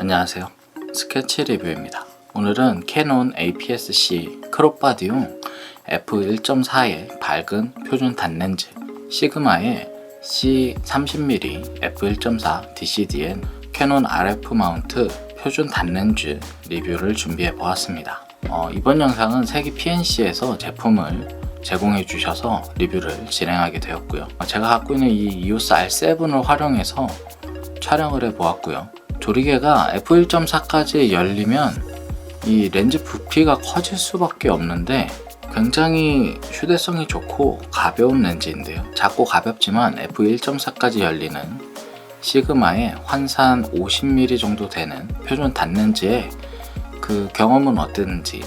안녕하세요. 스케치 리뷰입니다. 오늘은 캐논 APS-C 크롭바디용 f1.4의 밝은 표준 단렌즈 시그마의 C30mm f1.4 DCDN 캐논 RF 마운트 표준 단렌즈 리뷰를 준비해 보았습니다. 어, 이번 영상은 세기 PNC에서 제품을 제공해 주셔서 리뷰를 진행하게 되었고요. 어, 제가 갖고 있는 이 EOS R7을 활용해서 촬영을 해 보았고요. 조리개가 f1.4까지 열리면 이 렌즈 부피가 커질 수밖에 없는데 굉장히 휴대성이 좋고 가벼운 렌즈인데요. 작고 가볍지만 f1.4까지 열리는 시그마의 환산 50mm 정도 되는 표준 단렌즈의 그 경험은 어땠는지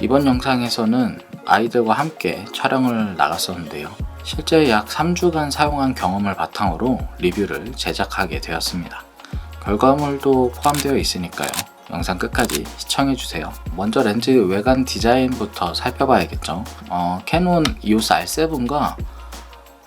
이번 영상에서는 아이들과 함께 촬영을 나갔었는데요. 실제 약 3주간 사용한 경험을 바탕으로 리뷰를 제작하게 되었습니다. 결과물도 포함되어 있으니까요. 영상 끝까지 시청해주세요. 먼저 렌즈 외관 디자인부터 살펴봐야겠죠. 어, 캐논 EOS R7과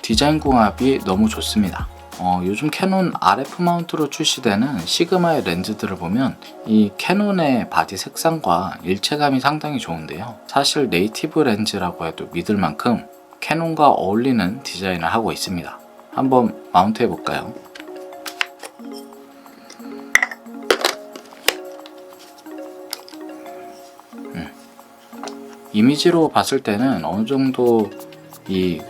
디자인 궁합이 너무 좋습니다. 어, 요즘 캐논 RF 마운트로 출시되는 시그마의 렌즈들을 보면 이 캐논의 바디 색상과 일체감이 상당히 좋은데요. 사실 네이티브 렌즈라고 해도 믿을 만큼 캐논과 어울리는 디자인을 하고 있습니다. 한번 마운트 해볼까요? 이미지로 봤을 때는 어느 정도 이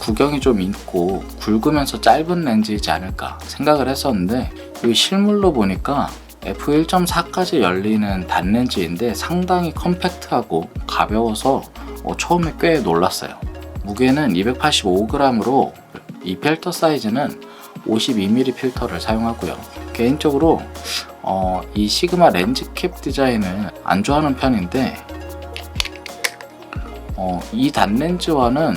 구경이 좀 있고 굵으면서 짧은 렌즈이지 않을까 생각을 했었는데 이 실물로 보니까 f1.4까지 열리는 단렌즈인데 상당히 컴팩트하고 가벼워서 어, 처음에 꽤 놀랐어요. 무게는 285g으로 이 필터 사이즈는 52mm 필터를 사용하고요. 개인적으로 어, 이 시그마 렌즈 캡 디자인을 안 좋아하는 편인데 어, 이 단렌즈와는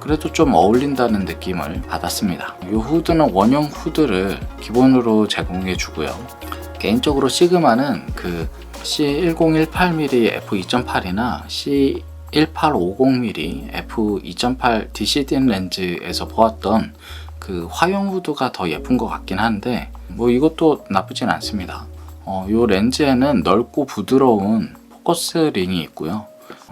그래도 좀 어울린다는 느낌을 받았습니다. 이 후드는 원형 후드를 기본으로 제공해 주고요. 개인적으로 시그마는 그 C1018mm f2.8이나 C1850mm f2.8 DCDN 렌즈에서 보았던 그 화형 후드가 더 예쁜 것 같긴 한데 뭐 이것도 나쁘진 않습니다. 어, 이 렌즈에는 넓고 부드러운 포커스 링이 있고요.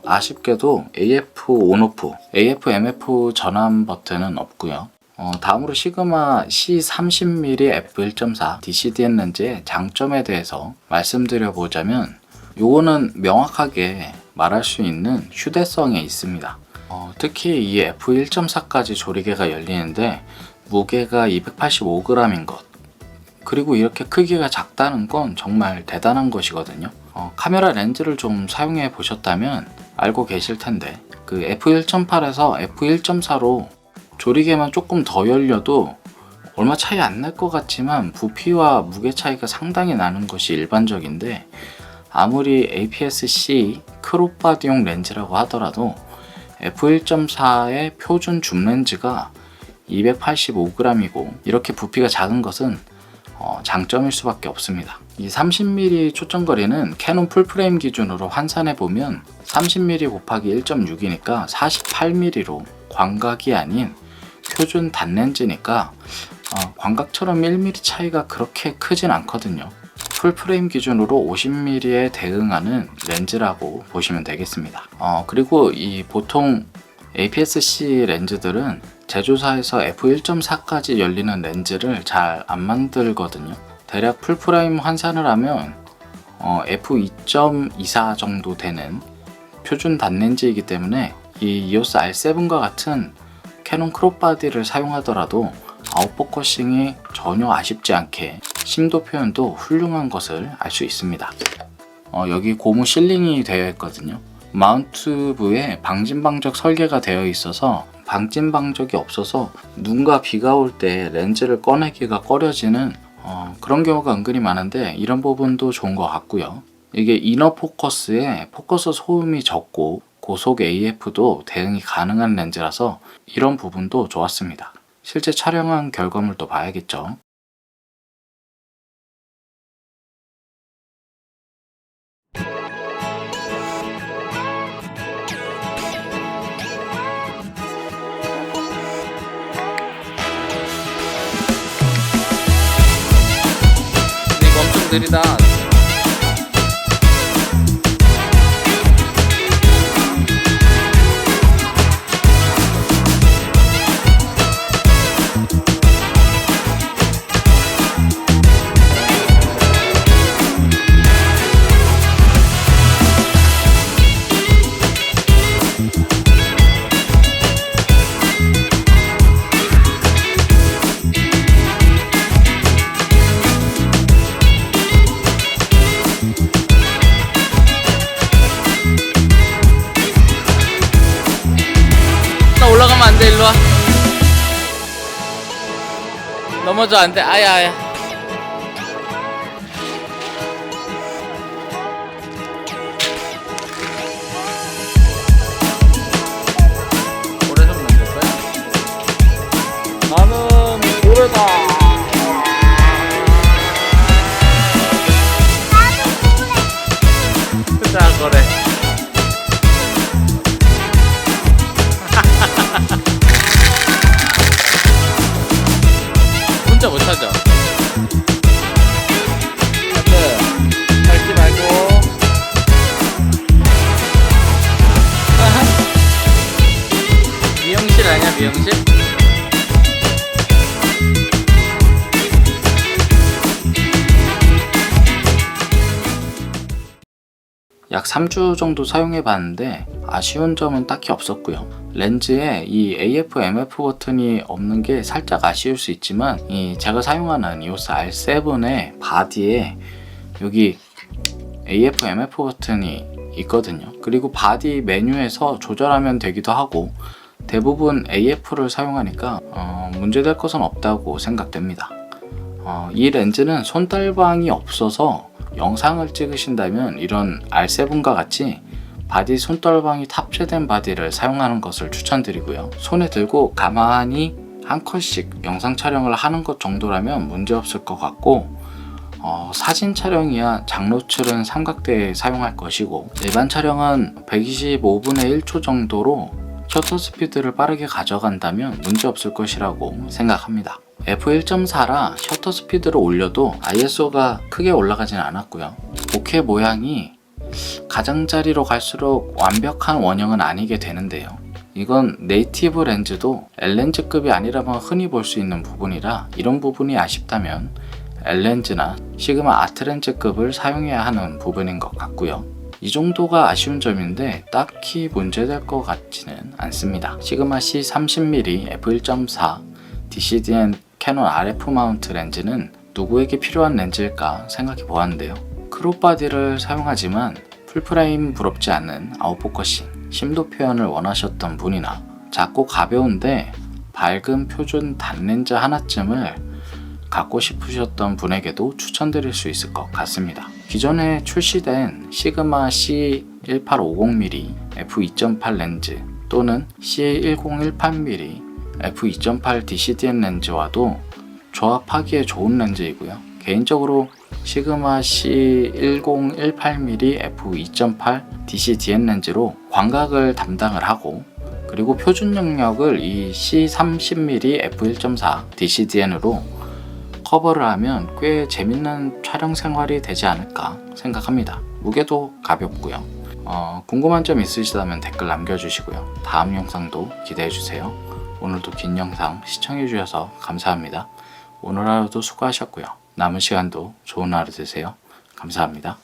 아쉽게도 AF 온오프, AF MF 전환 버튼은 없고요. 어, 다음으로 시그마 C30mm f1.4 DCDN 렌즈의 장점에 대해서 말씀드려 보자면 요거는 명확하게 말할 수 있는 휴대성에 있습니다. 어, 특히 이 f1.4까지 조리개가 열리는데 무게가 285g인 것 그리고 이렇게 크기가 작다는 건 정말 대단한 것이거든요. 어, 카메라 렌즈를 좀 사용해 보셨다면 알고 계실 텐데 그 f1.8에서 f1.4로 조리개만 조금 더 열려도 얼마 차이 안 날 것 같지만 부피와 무게 차이가 상당히 나는 것이 일반적인데 아무리 APS-C 크롭바디용 렌즈라고 하더라도 f1.4의 표준 줌 렌즈가 285g이고 이렇게 부피가 작은 것은 어, 장점일 수밖에 없습니다. 이 30mm 초점거리는 캐논 풀프레임 기준으로 환산해 보면 30mm 곱하기 1.6이니까 48mm로 광각이 아닌 표준 단렌즈니까 어, 광각처럼 1mm 차이가 그렇게 크진 않거든요. 풀프레임 기준으로 50mm에 대응하는 렌즈라고 보시면 되겠습니다. 어, 그리고 이 보통 APS-C 렌즈들은 제조사에서 f1.4까지 열리는 렌즈를 잘 안 만들거든요. 대략 풀프레임 환산을 하면 어, f2.24 정도 되는 표준 단렌즈이기 때문에 이 EOS R7과 같은 캐논 크롭바디를 사용하더라도 아웃포커싱이 전혀 아쉽지 않게 심도 표현도 훌륭한 것을 알 수 있습니다. 어, 여기 고무 실링이 되어 있거든요. 마운트 부에 방진방적 설계가 되어 있어서 방진방적이 없어서 눈과 비가 올 때 렌즈를 꺼내기가 꺼려지는 어, 그런 경우가 은근히 많은데 이런 부분도 좋은 것 같고요. 이게 이너 포커스에 포커스 소음이 적고 고속 AF도 대응이 가능한 렌즈라서 이런 부분도 좋았습니다. 실제 촬영한 결과물도 봐야겠죠. 느리다. 나 올라가면 안 돼, 일로 와. 넘어져, 안 돼. 아야, 아야. 밟지 말고. 미용실 아니야, 미용실? 약 3주 정도 사용해 봤는데 아쉬운 점은 딱히 없었고요. 렌즈에 이 AF, MF 버튼이 없는 게 살짝 아쉬울 수 있지만 이 제가 사용하는 이오스 R7의 바디에 여기 AF, MF 버튼이 있거든요. 그리고 바디 메뉴에서 조절하면 되기도 하고 대부분 AF를 사용하니까 어, 문제될 것은 없다고 생각됩니다. 어, 이 렌즈는 손달방이 없어서 영상을 찍으신다면 이런 R7과 같이 바디 손떨방이 탑재된 바디를 사용하는 것을 추천드리고요. 손에 들고 가만히 한 컷씩 영상 촬영을 하는 것 정도라면 문제 없을 것 같고 어, 사진 촬영이야 장노출은 삼각대에 사용할 것이고 일반 촬영은 125분의 1초 정도로 셔터 스피드를 빠르게 가져간다면 문제 없을 것이라고 생각합니다. f1.4라 셔터 스피드를 올려도 ISO가 크게 올라가진 않았고요. 보케 모양이 가장자리로 갈수록 완벽한 원형은 아니게 되는데요. 이건 네이티브 렌즈도 L렌즈급이 아니라면 흔히 볼 수 있는 부분이라 이런 부분이 아쉽다면 L렌즈나 시그마 아트렌즈급을 사용해야 하는 부분인 것 같고요. 이 정도가 아쉬운 점인데 딱히 문제될 것 같지는 않습니다. 시그마 C 30mm f1.4 DCDN 캐논 RF 마운트 렌즈는 누구에게 필요한 렌즈일까 생각해 보았는데요. 크롭 바디를 사용하지만 풀프레임 부럽지 않은 아웃포커싱, 심도 표현을 원하셨던 분이나 작고 가벼운데 밝은 표준 단렌즈 하나쯤을 갖고 싶으셨던 분에게도 추천드릴 수 있을 것 같습니다. 기존에 출시된 시그마 C1850mm f2.8 렌즈 또는 C1018mm f2.8 DCDN 렌즈와도 조합하기에 좋은 렌즈이고요. 개인적으로 시그마 C1018mm f2.8 DCDN 렌즈로 광각을 담당을 하고 그리고 표준 영역을 이 C30mm f1.4 DCDN으로 커버를 하면 꽤 재밌는 촬영 생활이 되지 않을까 생각합니다. 무게도 가볍고요. 어, 궁금한 점 있으시다면 댓글 남겨주시고요. 다음 영상도 기대해주세요. 오늘도 긴 영상 시청해주셔서 감사합니다. 오늘 하루도 수고하셨고요. 남은 시간도 좋은 하루 되세요. 감사합니다.